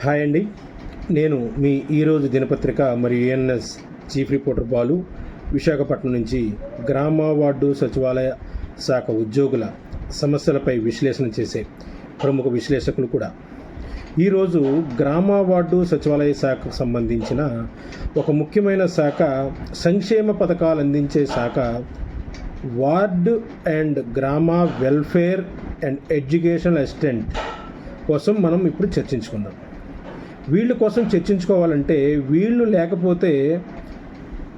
Hi అండి. నేను మీ ఈరోజు దినపత్రిక మరియు ANS chief reporter Balu Visakhapatnam నుంచి గ్రామ వార్డు సచివాలయ శాఖ ఉద్యోగుల సమస్యలపై విశ్లేషణ చేసే ప్రముఖ విశ్లేషకులు కూడా. ఈరోజు గ్రామ వార్డు సచివాలయ శాఖకు సంబంధించిన ఒక ముఖ్యమైన శాఖ సంక్షేమ పథకాలు అందించే శాఖ వార్డు అండ్ గ్రామ వెల్ఫేర్ అండ్ ఎడ్యుకేషన్ అసిస్టెంట్ కోసం మనం ఇప్పుడు చర్చించుకుందాం. వీళ్ళ కోసం చర్చించుకోవాలంటే వీళ్ళు లేకపోతే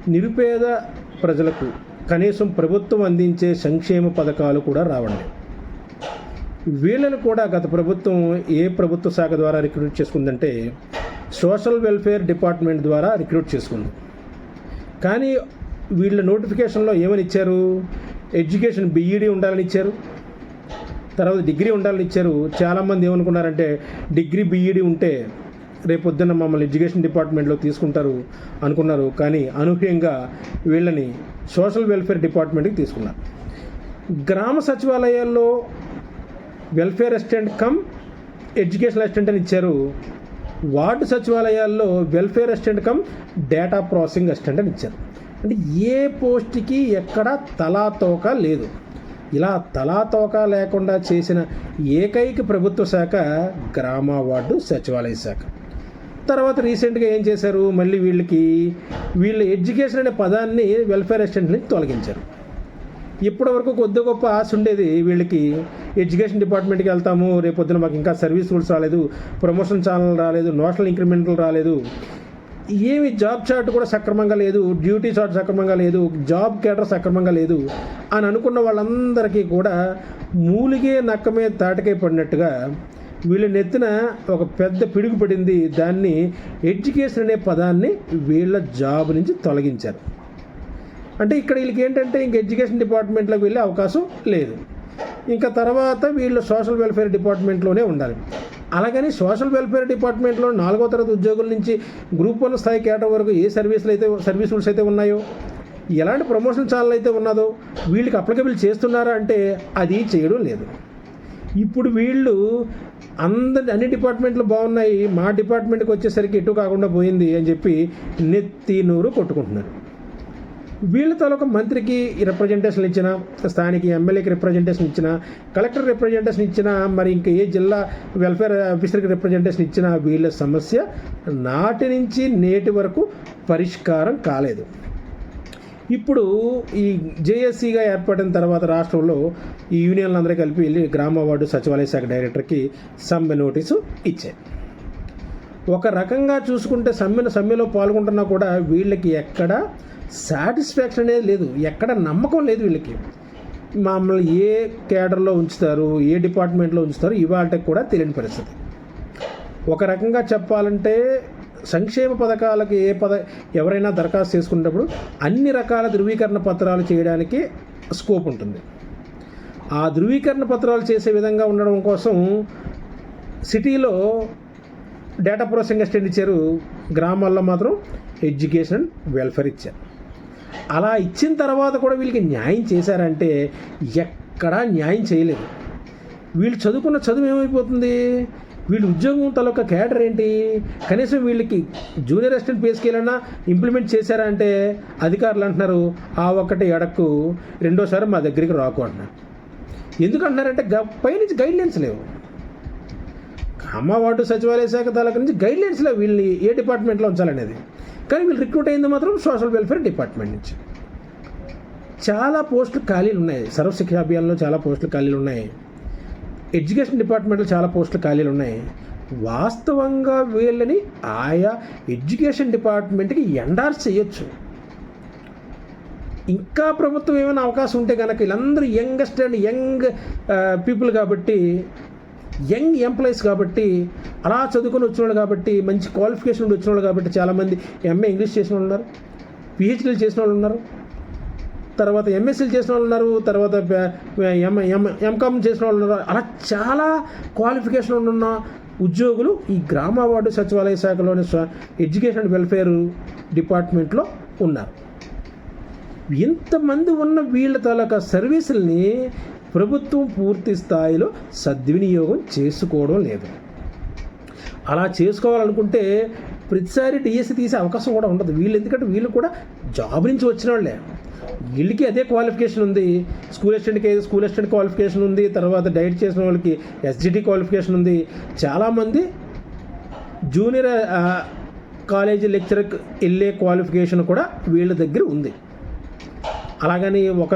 నిరుపేద ప్రజలకు కనీసం ప్రభుత్వం అందించే సంక్షేమ పథకాలు కూడా రావండి. వీళ్ళను కూడా గత ప్రభుత్వం ఏ ప్రభుత్వ శాఖ ద్వారా రిక్రూట్ చేసుకుందంటే సోషల్ వెల్ఫేర్ డిపార్ట్మెంట్ ద్వారా రిక్రూట్ చేసుకుంది. కానీ వీళ్ళ నోటిఫికేషన్లో ఏమని ఇచ్చారు? ఎడ్యుకేషన్ బీఈడీ ఉండాలని ఇచ్చారు. తర్వాత డిగ్రీ ఉండాలని ఇచ్చారు. చాలామంది ఏమనుకున్నారంటే డిగ్రీ బీఈడీ ఉంటే రేపొద్దున మమ్మల్ని ఎడ్యుకేషన్ డిపార్ట్మెంట్లో తీసుకుంటారు అనుకున్నారు. కానీ అనూహ్యంగా వీళ్ళని సోషల్ వెల్ఫేర్ డిపార్ట్మెంట్కి తీసుకున్నారు. గ్రామ సచివాలయాల్లో welfare assistant cum education assistant అని ఇచ్చారు. వార్డు సచివాలయాల్లో welfare assistant cum data processing assistant అని ఇచ్చారు. అంటే ఏ పోస్ట్కి ఎక్కడ తలాతోక లేదు. ఇలా తలాతోక లేకుండా చేసిన ఏకైక ప్రభుత్వ శాఖ గ్రామ వార్డు సచివాలయ శాఖ. తర్వాత రీసెంట్గా ఏం చేశారు? మళ్ళీ వీళ్ళకి వీళ్ళ ఎడ్యుకేషన్ అనే పదాన్ని వెల్ఫేర్ అసిస్టెంట్ నుంచి తొలగించారు. ఇప్పటి వరకు కొద్ది గొప్ప ఆశ ఉండేది వీళ్ళకి ఎడ్యుకేషన్ డిపార్ట్మెంట్కి వెళ్తాము రేపొద్దున మాకు ఇంకా సర్వీస్ రూల్స్ రాలేదు ప్రమోషన్ ఛానల్ రాలేదు నోషనల్ ఇంక్రిమెంట్లు రాలేదు. ఏమి జాబ్ చార్ట్ కూడా సక్రమంగా లేదు డ్యూటీ చార్ట్ సక్రమంగా లేదు జాబ్ కేటర్ సక్రమంగా లేదు అని అనుకున్న వాళ్ళందరికీ కూడా మూలిగే నక్కమే తాటకై పడినట్టుగా వీళ్ళ నెత్తిన ఒక పెద్ద పిడుగు పడింది. దాన్ని ఎడ్యుకేషన్ అనే పదాన్ని వీళ్ళ జాబ్ నుంచి తొలగించారు. అంటే ఇక్కడ వీళ్ళకి ఏంటంటే ఇంక ఎడ్యుకేషన్ డిపార్ట్మెంట్లోకి వెళ్ళే అవకాశం లేదు. ఇంకా తర్వాత వీళ్ళు సోషల్ వెల్ఫేర్ డిపార్ట్మెంట్లోనే ఉండాలి. అలాగని సోషల్ వెల్ఫేర్ డిపార్ట్మెంట్లో నాలుగో తరగతి ఉద్యోగుల నుంచి గ్రూప్ వన్ స్థాయి కేట వరకు ఏ సర్వీసులు అయితే సర్వీస్ రూల్స్ అయితే ఉన్నాయో ఎలాంటి ప్రమోషన్ ఛానల్ అయితే ఉన్నదో వీళ్ళకి అప్లికబుల్ చేస్తున్నారా అంటే అది చేయడం లేదు. ఇప్పుడు వీళ్ళు అందరి అన్ని డిపార్ట్మెంట్లు బాగున్నాయి. మా డిపార్ట్మెంట్కి వచ్చేసరికి ఎటు కాకుండా పోయింది అని చెప్పి నెత్తి నూరు కొట్టుకుంటున్నారు. వీళ్ళ తాలూకా మంత్రికి రిప్రజెంటేషన్ ఇచ్చిన స్థానిక ఎమ్మెల్యేకి రిప్రజెంటేషన్ ఇచ్చిన కలెక్టర్ రిప్రజెంటేషన్ ఇచ్చిన మరి ఇంకా ఏ జిల్లా వెల్ఫేర్ ఆఫీసర్కి రిప్రజెంటేషన్ ఇచ్చినా వీళ్ళ సమస్య నాటి నుంచి నేటి వరకు పరిష్కారం కాలేదు. ఇప్పుడు ఈ జేఎస్సీగా ఏర్పడిన తర్వాత రాష్ట్రంలో ఈ యూనియన్లు అందరూ కలిపి వెళ్ళి గ్రామ వార్డు సచివాలయ శాఖ డైరెక్టర్కి సమ్మె నోటీసు ఇచ్చాయి. ఒక రకంగా చూసుకుంటే సమ్మెను సమ్మెలో పాల్గొంటున్నా కూడా వీళ్ళకి ఎక్కడ సాటిస్ఫాక్షన్ అనేది లేదు. ఎక్కడ నమ్మకం లేదు వీళ్ళకి. మమ్మల్ని ఏ కేడర్లో ఉంచుతారు ఏ డిపార్ట్మెంట్లో ఉంచుతారు ఇవాళకి కూడా తెలియని పరిస్థితి. ఒక రకంగా చెప్పాలంటే సంక్షేమ పథకాలకు ఏ పద ఎవరైనా దరఖాస్తు చేసుకున్నప్పుడు అన్ని రకాల ధృవీకరణ పత్రాలు చేయడానికి స్కోప్ ఉంటుంది. ఆ ధృవీకరణ పత్రాలు చేసే విధంగా ఉండడం కోసం సిటీలో డేటా ప్రాసెసింగ్ అసిస్టెంట్ ఇచ్చారు. గ్రామాల్లో మాత్రం ఎడ్యుకేషన్ వెల్ఫేర్ ఇచ్చారు. అలా ఇచ్చిన తర్వాత కూడా వీళ్ళకి న్యాయం చేశారంటే ఎక్కడా న్యాయం చేయలేదు. వీళ్ళు చదువుకున్న చదువు ఏమైపోతుంది? వీళ్ళు ఉద్యోగం తలొక క్యాడర్ ఏంటి? కనీసం వీళ్ళకి జూనియర్ అసిస్టెంట్ పే స్కేల్ అన్నా ఇంప్లిమెంట్ చేశారా అంటే అధికారులు అంటున్నారు ఆ ఒక్కటి ఎడక్కు రెండోసారి మా దగ్గరికి రాకు అంటున్నారు. ఎందుకంటున్నారంటే గ పైనుంచి గైడ్లైన్స్ లేవు. అమ్మ వార్డు సచివాలయ శాఖ తాలూకా నుంచి గైడ్లైన్స్ లేవు వీళ్ళని ఏ డిపార్ట్మెంట్లో ఉంచాలనేది. కానీ వీళ్ళు రిక్రూట్ అయింది మాత్రం సోషల్ వెల్ఫేర్ డిపార్ట్మెంట్ నుంచి. చాలా పోస్టులు ఖాళీలు ఉన్నాయి. సర్వశిక్ష అభియాన్లో చాలా పోస్టులు ఖాళీలు ఉన్నాయి. ఎడ్యుకేషన్ డిపార్ట్మెంట్లో చాలా పోస్టులు ఖాళీలు ఉన్నాయి. వాస్తవంగా వీళ్ళని ఆయా ఎడ్యుకేషన్ డిపార్ట్మెంట్కి ఎండార్స్ చేయొచ్చు. ఇంకా ప్రభుత్వం ఏమైనా అవకాశం ఉంటే కనుక వీళ్ళందరూ యంగెస్ట్ అండ్ యంగ్ పీపుల్ కాబట్టి యంగ్ ఎంప్లాయీస్ కాబట్టి అలా చదువుకొని వచ్చిన వాళ్ళు కాబట్టి మంచి క్వాలిఫికేషన్ ఉండి వచ్చిన వాళ్ళు కాబట్టి చాలామంది ఎంఏ ఇంగ్లీష్ చేసిన వాళ్ళు ఉన్నారు. పిహెచ్డీలు చేసిన వాళ్ళు ఉన్నారు. తర్వాత ఎంఎస్సీలు చేసిన వాళ్ళు ఉన్నారు తర్వాత ఎం ఎం ఎంకామ్ చేసిన వాళ్ళు ఉన్నారు. అలా చాలా క్వాలిఫికేషన్ ఉన్న ఉద్యోగులు ఈ గ్రామ వార్డు సచివాలయ శాఖలోని ఎడ్యుకేషన్ అండ్ వెల్ఫేర్ డిపార్ట్మెంట్లో ఉన్నారు. ఇంతమంది ఉన్న వీళ్ళ తాలూకా సర్వీసుల్ని ప్రభుత్వం పూర్తి స్థాయిలో సద్వినియోగం చేసుకోవడం లేదు. అలా చేసుకోవాలనుకుంటే ప్రతిసారి డిఎస్సి తీసే అవకాశం కూడా ఉండదు. వీళ్ళు ఎందుకంటే వీళ్ళు కూడా జాబ్ నుంచి వచ్చిన వాళ్ళే. వీళ్ళకి అదే క్వాలిఫికేషన్ ఉంది. స్కూల్ అసిస్టెంట్కి స్కూల్ అసిస్టెంట్ క్వాలిఫికేషన్ ఉంది. తర్వాత డైట్ చేసిన వాళ్ళకి ఎస్జిటి క్వాలిఫికేషన్ ఉంది. చాలామంది జూనియర్ కాలేజీ లెక్చర్కి వెళ్ళే క్వాలిఫికేషన్ కూడా వీళ్ళ దగ్గర ఉంది. అలాగని ఒక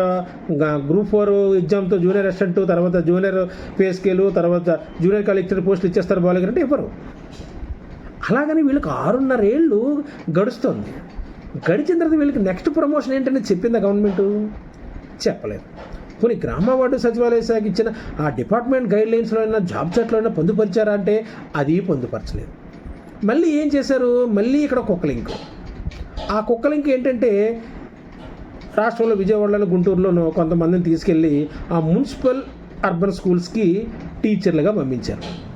గ్రూప్ ఫోర్ ఎగ్జామ్తో జూనియర్ అసిస్టెంట్ తర్వాత జూనియర్ పే స్కేలు తర్వాత జూనియర్ కాలేజ్ లెక్చర్ పోస్టులు ఇచ్చేస్తారు బాగాలేదు అంటే ఇవ్వరు. అలాగని వీళ్ళకి ఆరున్నర ఏళ్ళు గడుస్తుంది. గడిచిన తర్వాత వీళ్ళకి నెక్స్ట్ ప్రమోషన్ ఏంటని చెప్పిందా గవర్నమెంట్ చెప్పలేదు. కొన్ని గ్రామ వార్డు సచివాలయ శాఖ ఇచ్చిన ఆ డిపార్ట్మెంట్ గైడ్ లైన్స్లో అయినా జాబ్ చాట్లో అయినా పొందుపరిచారా అంటే అది పొందుపరచలేదు. మళ్ళీ ఏం చేశారు? మళ్ళీ ఇక్కడ కుక్క లింక్. ఆ కుక్క లింక్ ఏంటంటే రాష్ట్రంలో విజయవాడలో గుంటూరులోనూ కొంతమందిని తీసుకెళ్ళి ఆ మున్సిపల్ అర్బన్ స్కూల్స్కి టీచర్లుగా పంపించారు.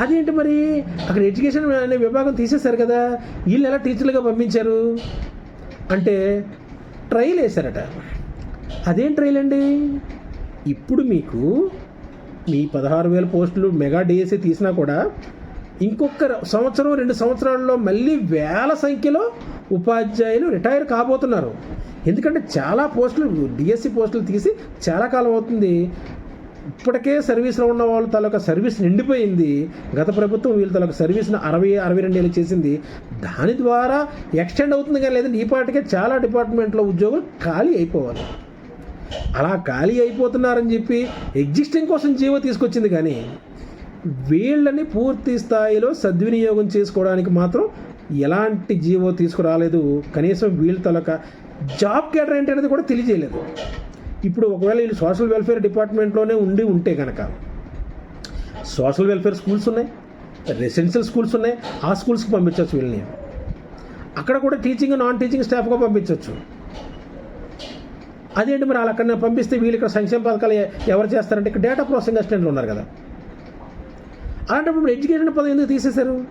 అదేంటి మరి? అక్కడ ఎడ్యుకేషన్ అనే విభాగం తీసేశారు కదా వీళ్ళు ఎలా టీచర్లుగా పంపించారు? అంటే ట్రైల్ వేశారట. అదేం ట్రైల్ అండి? ఇప్పుడు మీకు మీ పదహారు వేల పోస్టులు మెగా డిఎస్సి తీసినా కూడా ఇంకొక సంవత్సరం రెండు సంవత్సరాల్లో మళ్ళీ వేల సంఖ్యలో ఉపాధ్యాయులు రిటైర్ కాబోతున్నారు. ఎందుకంటే చాలా పోస్టులు డిఎస్సి పోస్టులు తీసి చాలా కాలం అవుతుంది. ఇప్పటికే సర్వీస్లో ఉన్న వాళ్ళు తాలూకా సర్వీస్ నిండిపోయింది. గత ప్రభుత్వం వీళ్ళ తాలూకా సర్వీస్ను అరవై అరవై రెండు ఏళ్ళు చేసింది. దాని ద్వారా ఎక్స్టెండ్ అవుతుంది కానీ లేదంటే ఈ పాటికే చాలా డిపార్ట్మెంట్లో ఉద్యోగులు ఖాళీ అయిపోవాలి. అలా ఖాళీ అయిపోతున్నారని చెప్పి ఎగ్జిస్టింగ్ కోసం జీవో తీసుకొచ్చింది కానీ వీళ్ళని పూర్తి స్థాయిలో సద్వినియోగం చేసుకోవడానికి మాత్రం ఎలాంటి జీవో తీసుకురాలేదు. కనీసం వీళ్ళ తలొక జాబ్ కేటర్ ఏంటి అనేది కూడా తెలియజేయలేదు. ఇప్పుడు ఒకవేళ వీళ్ళు సోషల్ వెల్ఫేర్ డిపార్ట్మెంట్లోనే ఉండి ఉంటే కనుక సోషల్ వెల్ఫేర్ స్కూల్స్ ఉన్నాయి రెసిడెన్షియల్ స్కూల్స్ ఉన్నాయి ఆ స్కూల్స్కి పంపించవచ్చు వీళ్ళని. అక్కడ కూడా టీచింగ్ నాన్ టీచింగ్ స్టాఫ్గా పంపించవచ్చు. అదేంటి మరి వాళ్ళు అక్కడ పంపిస్తే వీళ్ళు ఇక్కడ సంక్షేమ పథకాలు ఎవరు చేస్తారంటే ఇక్కడ డేటా ప్రాసెసింగ్ అసిస్టెంట్లు ఉన్నారు కదా. అలాంటప్పుడు ఎడ్యుకేషన్ పదవి ఎందుకు తీసేశారు?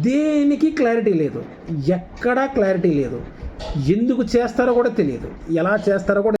దేనికి క్లారిటీ లేదు. ఎక్కడా క్లారిటీ లేదు. ఎందుకు చేస్తారో కూడా తెలియదు. ఎలా చేస్తారో కూడా